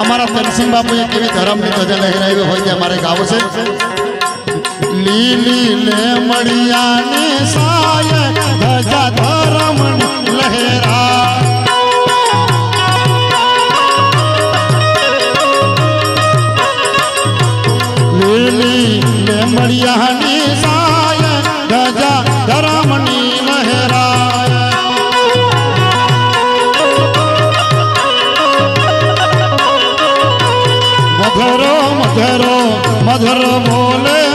અમારા તરસિંહ બાપુએ કેવી ધરમની ભજન લહેરાવી હોય કે અમારે ગાવું છે. લીલી લે મળિયાની સાય ધજા ધરમ લહેરા. મળ્યાની સાય ગજા ધરમની મહેરાય. મધરો મધરો મધર બોલે.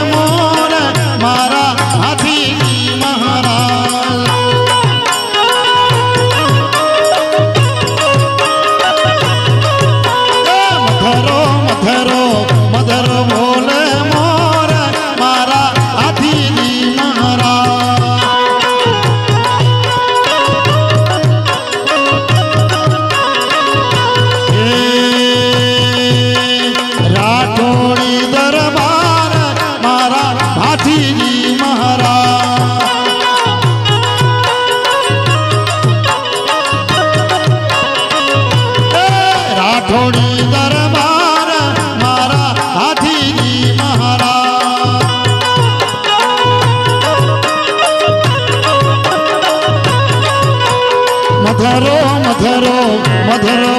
રાઠોડી દરબાર મારા હાથીજી મહારાજ. રાઠોડી દરબાર મારા હાથીજી મહારાજ. મધરો મધરો મધરો.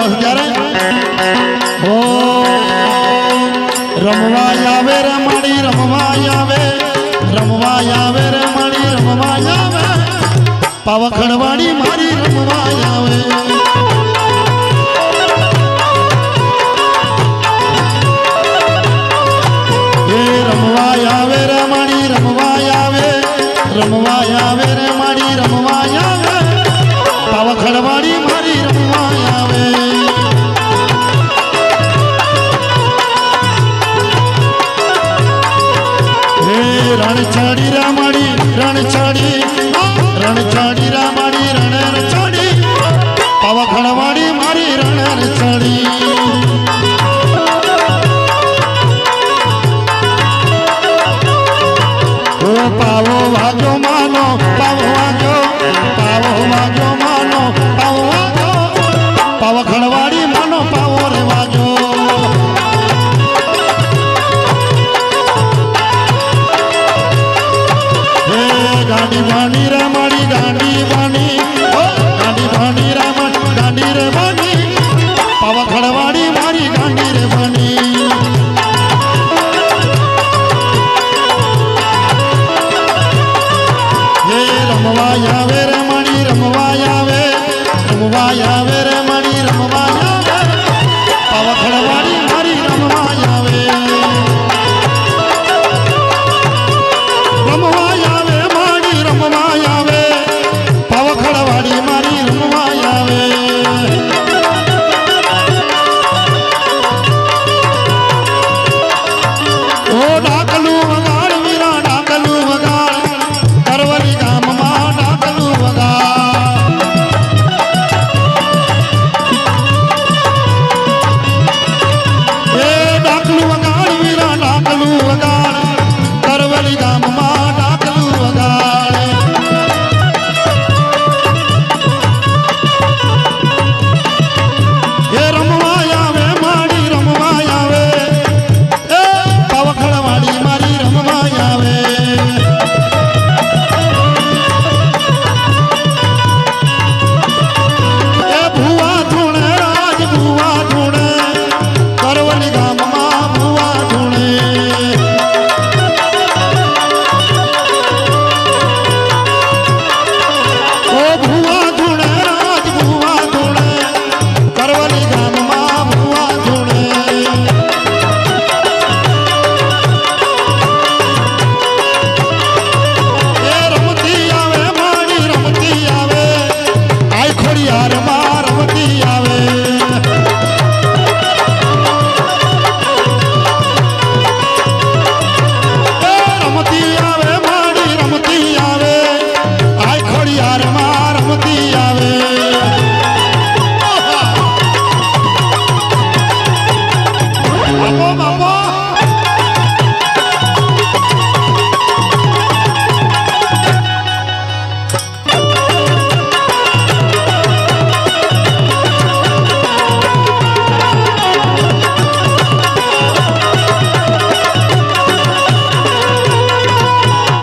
આવ્યો છું ત્યારે હો રમવા આવે, રમણી રમવા આવે રમવા આવે, રમણી રમવા આવે. પાવખડવાડી મારી રમવા આવે. રમવા આવે, રમણ રમણી દાંડી વાણી દાંડી વાણી રમણ દાંડી આવે રમવા આવે રમવા આવે.